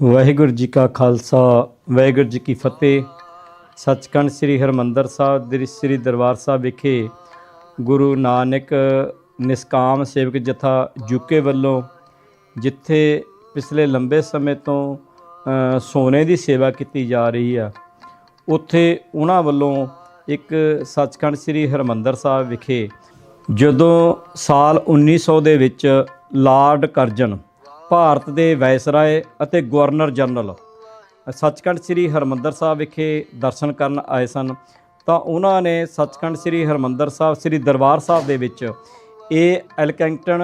ਵਾਹਿਗੁਰੂ ਜੀ ਕਾ ਖਾਲਸਾ, ਵਾਹਿਗੁਰੂ ਜੀ ਕੀ ਫਤਿਹ। ਸੱਚਖੰਡ ਸ੍ਰੀ ਹਰਮੰਦਰ ਸਾਹਿਬ ਦੇ ਸ੍ਰੀ ਦਰਬਾਰ ਸਾਹਿਬ ਵਿਖੇ ਗੁਰੂ ਨਾਨਕ ਨਿਸਕਾਮ ਸੇਵਕ ਜਥਾ ਯੂਕੇ ਵੱਲੋਂ ਜਿੱਥੇ ਪਿਛਲੇ ਲੰਬੇ ਸਮੇਂ ਤੋਂ ਸੋਨੇ ਦੀ ਸੇਵਾ ਕੀਤੀ ਜਾ ਰਹੀ ਆ, ਉੱਥੇ ਉਹਨਾਂ ਵੱਲੋਂ ਇੱਕ ਸੱਚਖੰਡ ਸ੍ਰੀ ਹਰਮੰਦਰ ਸਾਹਿਬ ਵਿਖੇ ਜਦੋਂ ਸਾਲ 1900 ਦੇ ਵਿੱਚ ਲਾਰਡ ਕਰਜਨ ਭਾਰਤ ਦੇ ਵਾਇਸਰਾਏ ਅਤੇ ਗਵਰਨਰ ਜਨਰਲ ਸੱਚਖੰਡ ਸ੍ਰੀ ਹਰਮੰਦਰ ਸਾਹਿਬ ਵਿਖੇ ਦਰਸ਼ਨ ਕਰਨ ਆਏ ਸਨ। ਤਾਂ ਉਹਨਾਂ ਨੇ ਸੱਚਖੰਡ ਸ੍ਰੀ ਹਰਮੰਦਰ ਸਾਹਿਬ, ਸ੍ਰੀ ਦਰਬਾਰ ਸਾਹਿਬ ਦੇ ਵਿੱਚ ਇਹ ਐਲਕੈਂਗਟਨ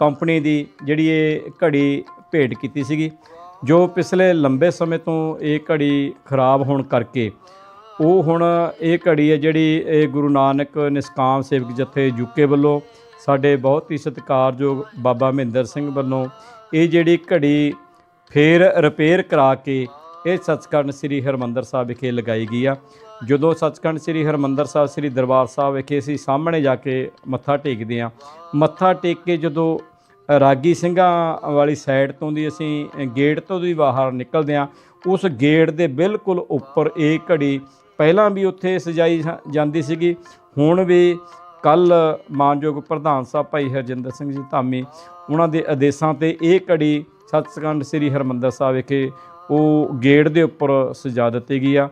ਕੰਪਨੀ ਦੀ ਜਿਹੜੀ ਇਹ ਘੜੀ ਭੇਟ ਕੀਤੀ ਸੀਗੀ, ਜੋ ਪਿਛਲੇ ਲੰਬੇ ਸਮੇਂ ਤੋਂ ਇਹ ਘੜੀ ਖਰਾਬ ਹੋਣ ਕਰਕੇ ਉਹ ਹੁਣ ਇਹ ਘੜੀ ਹੈ ਜਿਹੜੀ ਇਹ ਗੁਰੂ ਨਾਨਕ ਨਿਸਕਾਮ ਸੇਵਕ ਜਥੇ ਯੂਕੇ ਵੱਲੋਂ ਸਾਡੇ ਬਹੁਤ ਹੀ ਸਤਿਕਾਰਯੋਗ ਬਾਬਾ ਮਹਿੰਦਰ ਸਿੰਘ ਵੱਲੋਂ ਇਹ ਜਿਹੜੀ ਘੜੀ ਫੇਰ ਰਿਪੇਅਰ ਕਰਾ ਕੇ ਇਹ ਸੱਚਖੰਡ ਸ੍ਰੀ ਹਰਮੰਦਰ ਸਾਹਿਬ ਵਿਖੇ ਲਗਾਈ ਗਈ ਆ। ਜਦੋਂ ਸੱਚਖੰਡ ਸ੍ਰੀ ਹਰਮੰਦਰ ਸਾਹਿਬ, ਸ੍ਰੀ ਦਰਬਾਰ ਸਾਹਿਬ ਵਿਖੇ ਅਸੀਂ ਸਾਹਮਣੇ ਜਾ ਕੇ ਮੱਥਾ ਟੇਕਦੇ ਆ ਮੱਥਾ ਟੇਕ ਕੇ ਜਦੋਂ ਰਾਗੀ ਸਿੰਘਾਂ ਵਾਲੀ ਸਾਈਡ ਤੋਂ ਦੀ ਅਸੀਂ ਗੇਟ ਤੋਂ ਦੀ ਬਾਹਰ ਨਿਕਲਦੇ ਆ ਉਸ ਗੇਟ ਦੇ ਬਿਲਕੁਲ ਉੱਪਰ ਇਹ ਘੜੀ ਪਹਿਲਾਂ ਵੀ ਉੱਥੇ ਸਜਾਈ ਜਾ- ਜਾਂਦੀ ਸੀਗੀ। ਹੁਣ ਵੀ ਕੱਲ ਮਾਨਯੋਗ ਪ੍ਰਧਾਨ ਸਾਹਿਬ ਭਾਈ ਹਰਜਿੰਦਰ ਸਿੰਘ ਜੀ ਧਾਮੀ, ਉਹਨਾਂ ਦੇ ਆਦੇਸ਼ਾਂ ਤੇ ਇਹ ਘੜੀ ਸੱਚਖੰਡ ਸ੍ਰੀ ਹਰਮੰਦਰ ਸਾਹਿਬ ਵਿਖੇ ਉਹ ਗੇਟ ਦੇ ਉੱਪਰ ਸਜਾ ਦਿੱਤੀ ਗਈ ਆ।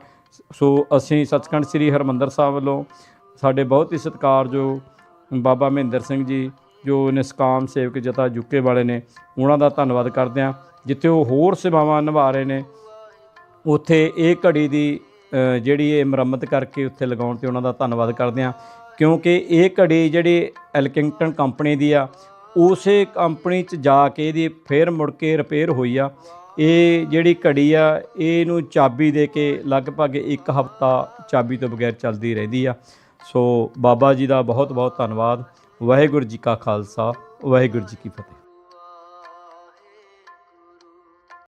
ਸੋ ਅਸੀਂ ਸੱਚਖੰਡ ਸ੍ਰੀ ਹਰਮੰਦਰ ਸਾਹਿਬ ਵੱਲੋਂ ਸਾਡੇ ਬਹੁਤ ਹੀ ਸਤਿਕਾਰਯੋਗ ਬਾਬਾ ਮਹਿੰਦਰ ਸਿੰਘ ਜੀ, ਜੋ ਨਿਸਕਾਮ ਸੇਵਕ ਜਥਾ ਯੂਕੇ ਵਾਲੇ ਨੇ, ਉਹਨਾਂ ਦਾ ਧੰਨਵਾਦ ਕਰਦੇ ਹਾਂ। ਜਿੱਥੇ ਉਹ ਹੋਰ ਸੇਵਾਵਾਂ ਨਿਭਾ ਰਹੇ ਨੇ, ਉੱਥੇ ਇਹ ਘੜੀ ਦੀ ਜਿਹੜੀ ਇਹ ਮੁਰੰਮਤ ਕਰਕੇ ਉੱਥੇ ਲਗਾਉਣ ਤੇ ਉਹਨਾਂ ਦਾ ਧੰਨਵਾਦ ਕਰਦੇ ਹਾਂ। ਕਿਉਂਕਿ ਇਹ ਘੜੀ ਜਿਹੜੀ ਐਲਕਿੰਗਟਨ ਕੰਪਨੀ ਦੀ ਆ, ਉਸੇ ਕੰਪਨੀ 'ਚ ਜਾ ਕੇ ਇਹਦੀ ਫੇਰ ਮੁੜ ਕੇ ਰਿਪੇਅਰ ਹੋਈ ਆ। ਇਹ ਜਿਹੜੀ ਘੜੀ ਆ, ਇਹਨੂੰ ਚਾਬੀ ਦੇ ਕੇ ਲਗਭਗ ਇੱਕ ਹਫ਼ਤਾ ਚਾਬੀ ਤੋਂ ਬਗੈਰ ਚੱਲਦੀ ਰਹਿੰਦੀ ਆ। ਸੋ ਬਾਬਾ ਜੀ ਦਾ ਬਹੁਤ ਬਹੁਤ ਧੰਨਵਾਦ। ਵਾਹਿਗੁਰੂ ਜੀ ਕਾ ਖਾਲਸਾ, ਵਾਹਿਗੁਰੂ ਜੀ ਕੀ ਫਤਿਹ।